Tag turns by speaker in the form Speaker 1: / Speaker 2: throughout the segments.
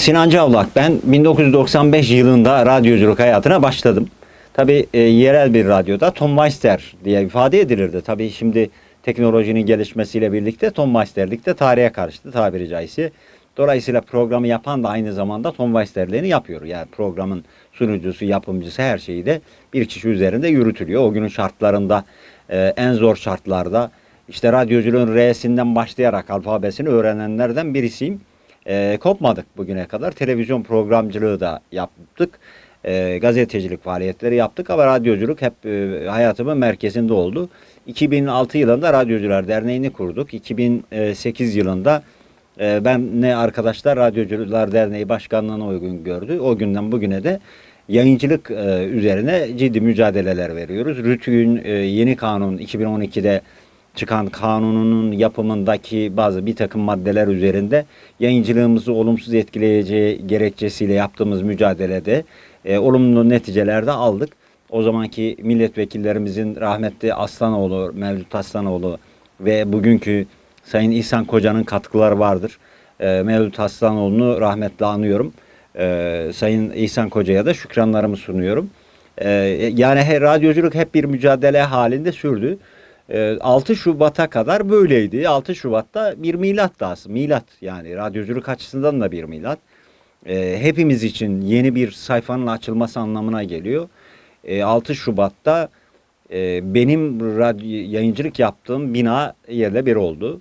Speaker 1: Sinan Cavlak ben 1995 yılında radyoculuk hayatına başladım. Tabii e, yerel bir radyoda Tom Meister diye ifade edilirdi. Tabii şimdi teknolojinin gelişmesiyle birlikte Tom Meisterlik de tarihe karıştı tabiri caizse. Dolayısıyla programı yapan da aynı zamanda Tom Meisterliğini yapıyor. Yani programın sunucusu, yapımcısı her şeyi de bir kişi üzerinde yürütülüyor. O günün şartlarında e, en zor şartlarda işte radyoculuğun R'sinden başlayarak alfabesini öğrenenlerden birisiyim. E, kopmadık bugüne kadar. Televizyon programcılığı da yaptık. E, gazetecilik faaliyetleri yaptık ama radyoculuk hep e, hayatımın merkezinde oldu. 2006 yılında Radyocular Derneği'ni kurduk. 2008 yılında e, ben ne arkadaşlar Radyocular Derneği Başkanlığı'na uygun gördü. O günden bugüne de yayıncılık e, üzerine ciddi mücadeleler veriyoruz. RTÜK'ün e, yeni kanun 2012'de çıkan kanununun yapımındaki bazı bir takım maddeler üzerinde yayıncılığımızı olumsuz etkileyeceği gerekçesiyle yaptığımız mücadelede e, olumlu neticeler de aldık. O zamanki milletvekillerimizin rahmetli Aslanoğlu, Mevlüt Aslanoğlu ve bugünkü Sayın İhsan Koca'nın katkıları vardır. E, Mevlüt Aslanoğlu'nu rahmetle anıyorum. E, Sayın İhsan Koca'ya da şükranlarımı sunuyorum. E, yani he, radyoculuk hep bir mücadele halinde sürdü. E, 6 Şubat'a kadar böyleydi. 6 Şubat'ta bir milat da aslında. Milat yani radyoculuk açısından da bir milat. E, hepimiz için yeni bir sayfanın açılması anlamına geliyor. E, 6 Şubat'ta e, benim yayıncılık yaptığım bina yerle bir oldu.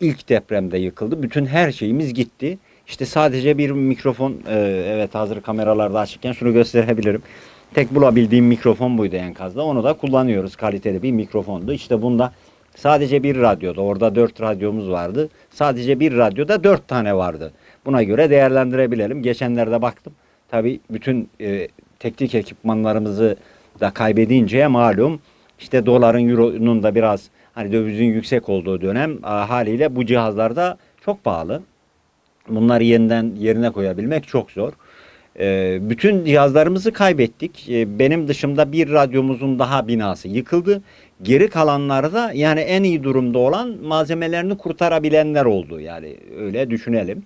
Speaker 1: İlk depremde yıkıldı. Bütün her şeyimiz gitti. İşte sadece bir mikrofon, e, evet hazır kameralarda açıkken şunu gösterebilirim. Tek bulabildiğim mikrofon buydu enkazda. Onu da kullanıyoruz. Kaliteli bir mikrofondu. İşte bunda sadece bir radyoda, orada dört radyomuz vardı. Sadece bir radyoda dört tane vardı. Buna göre değerlendirebilelim. Geçenlerde baktım. Tabii bütün e, teknik ekipmanlarımızı da kaybedince malum işte doların, euronun da biraz hani dövizin yüksek olduğu dönem haliyle bu cihazlar da çok pahalı. Bunları yeniden yerine koyabilmek çok zor. E, bütün cihazlarımızı kaybettik. E, benim dışımda bir radyomuzun daha binası yıkıldı. Geri kalanları da yani en iyi durumda olan malzemelerini kurtarabilenler oldu. Yani öyle düşünelim.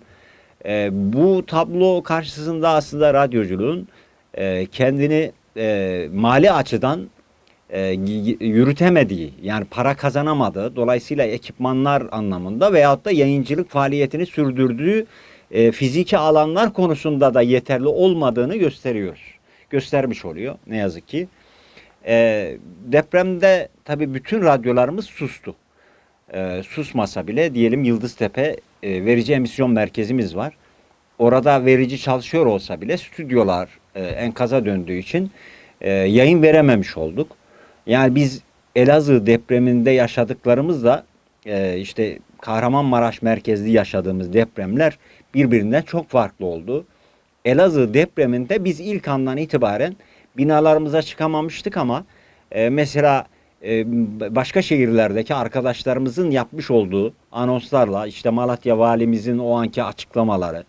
Speaker 1: E, bu tablo karşısında aslında radyoculuğun e, kendini e, mali açıdan e, yürütemediği yani para kazanamadığı dolayısıyla ekipmanlar anlamında veyahut da yayıncılık faaliyetini sürdürdüğü e, fiziki alanlar konusunda da yeterli olmadığını gösteriyor. Göstermiş oluyor ne yazık ki. E, depremde tabii bütün radyolarımız sustu. E, susmasa bile diyelim Yıldıztepe e, verici emisyon merkezimiz var. Orada verici çalışıyor olsa bile stüdyolar e, enkaza döndüğü için e, yayın verememiş olduk. Yani biz Elazığ depreminde yaşadıklarımızla e, işte Kahramanmaraş merkezli yaşadığımız depremler birbirinden çok farklı oldu. Elazığ depreminde biz ilk andan itibaren binalarımıza çıkamamıştık ama e, mesela e, başka şehirlerdeki arkadaşlarımızın yapmış olduğu anonslarla işte Malatya valimizin o anki açıklamaları,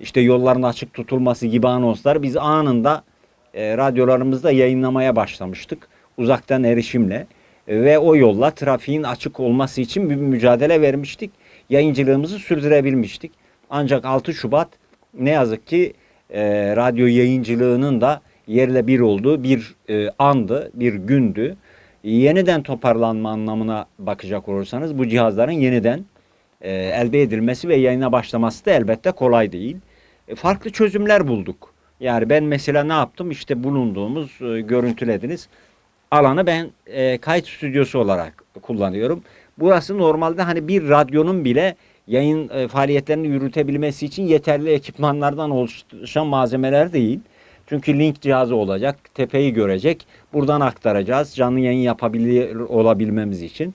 Speaker 1: işte yolların açık tutulması gibi anonslar biz anında e, radyolarımızda yayınlamaya başlamıştık uzaktan erişimle ve o yolla trafiğin açık olması için bir mücadele vermiştik. Yayıncılığımızı sürdürebilmiştik. Ancak 6 Şubat ne yazık ki e, radyo yayıncılığının da yerle bir olduğu bir e, andı, bir gündü. Yeniden toparlanma anlamına bakacak olursanız bu cihazların yeniden e, elde edilmesi ve yayına başlaması da elbette kolay değil. E, farklı çözümler bulduk. Yani ben mesela ne yaptım? İşte bulunduğumuz e, görüntülediniz alanı ben e, kayıt stüdyosu olarak kullanıyorum. Burası normalde hani bir radyonun bile yayın e, faaliyetlerini yürütebilmesi için yeterli ekipmanlardan oluşan malzemeler değil. Çünkü link cihazı olacak, tepeyi görecek, buradan aktaracağız canlı yayın yapabilir olabilmemiz için.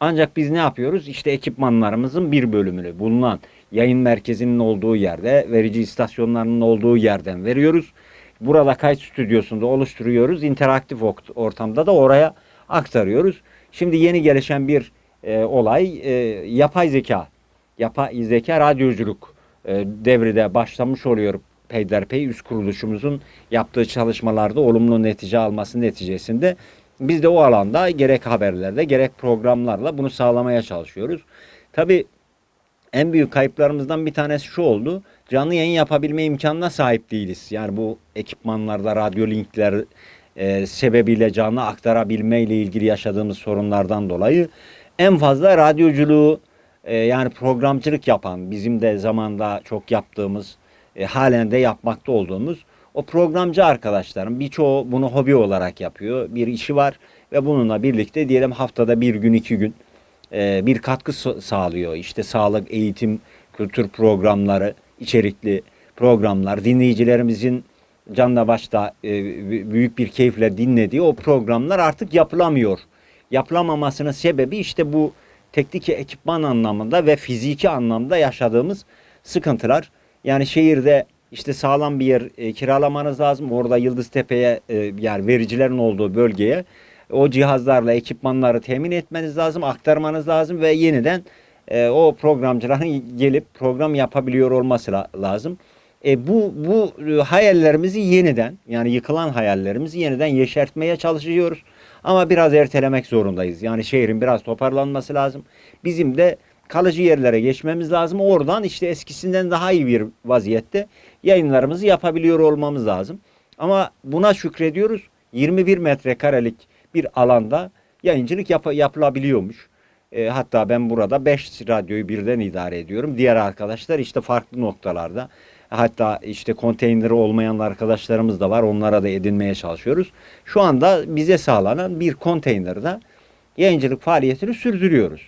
Speaker 1: Ancak biz ne yapıyoruz? İşte ekipmanlarımızın bir bölümünü bulunan yayın merkezinin olduğu yerde, verici istasyonlarının olduğu yerden veriyoruz. Burada kayıt stüdyosunda oluşturuyoruz. İnteraktif ort- ortamda da oraya aktarıyoruz. Şimdi yeni gelişen bir e, olay e, yapay zeka. Yapay zeka radyoculuk e, devri de başlamış oluyor peyderpey üst kuruluşumuzun yaptığı çalışmalarda olumlu netice alması neticesinde biz de o alanda gerek haberlerde gerek programlarla bunu sağlamaya çalışıyoruz. Tabii en büyük kayıplarımızdan bir tanesi şu oldu. Canlı yayın yapabilme imkanına sahip değiliz. Yani bu ekipmanlarda radyo linkler e, sebebiyle canlı aktarabilme ile ilgili yaşadığımız sorunlardan dolayı en fazla radyoculuğu e, yani programcılık yapan bizim de zamanda çok yaptığımız e, halen de yapmakta olduğumuz o programcı arkadaşlarım birçoğu bunu hobi olarak yapıyor. Bir işi var ve bununla birlikte diyelim haftada bir gün iki gün e, bir katkı sa- sağlıyor. İşte sağlık, eğitim, kültür programları, içerikli programlar, dinleyicilerimizin canla başta e, büyük bir keyifle dinlediği o programlar artık yapılamıyor. Yapılamamasının sebebi işte bu teknik ekipman anlamında ve fiziki anlamda yaşadığımız sıkıntılar. Yani şehirde işte sağlam bir yer e, kiralamanız lazım. Orada Yıldıztepe'ye e, yani vericilerin olduğu bölgeye o cihazlarla ekipmanları temin etmeniz lazım, aktarmanız lazım ve yeniden e, o programcıların gelip program yapabiliyor olması la- lazım. E, bu bu e, hayallerimizi yeniden yani yıkılan hayallerimizi yeniden yeşertmeye çalışıyoruz. Ama biraz ertelemek zorundayız. Yani şehrin biraz toparlanması lazım. Bizim de kalıcı yerlere geçmemiz lazım. Oradan işte eskisinden daha iyi bir vaziyette yayınlarımızı yapabiliyor olmamız lazım. Ama buna şükrediyoruz. 21 metrekarelik bir alanda yayıncılık yap- yapılabiliyormuş. E, hatta ben burada 5 radyoyu birden idare ediyorum. Diğer arkadaşlar işte farklı noktalarda. Hatta işte konteyneri olmayan arkadaşlarımız da var. Onlara da edinmeye çalışıyoruz. Şu anda bize sağlanan bir konteynerde yayıncılık faaliyetini sürdürüyoruz.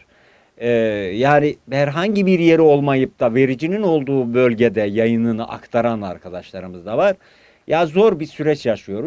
Speaker 1: Ee, yani herhangi bir yeri olmayıp da vericinin olduğu bölgede yayınını aktaran arkadaşlarımız da var. Ya zor bir süreç yaşıyoruz.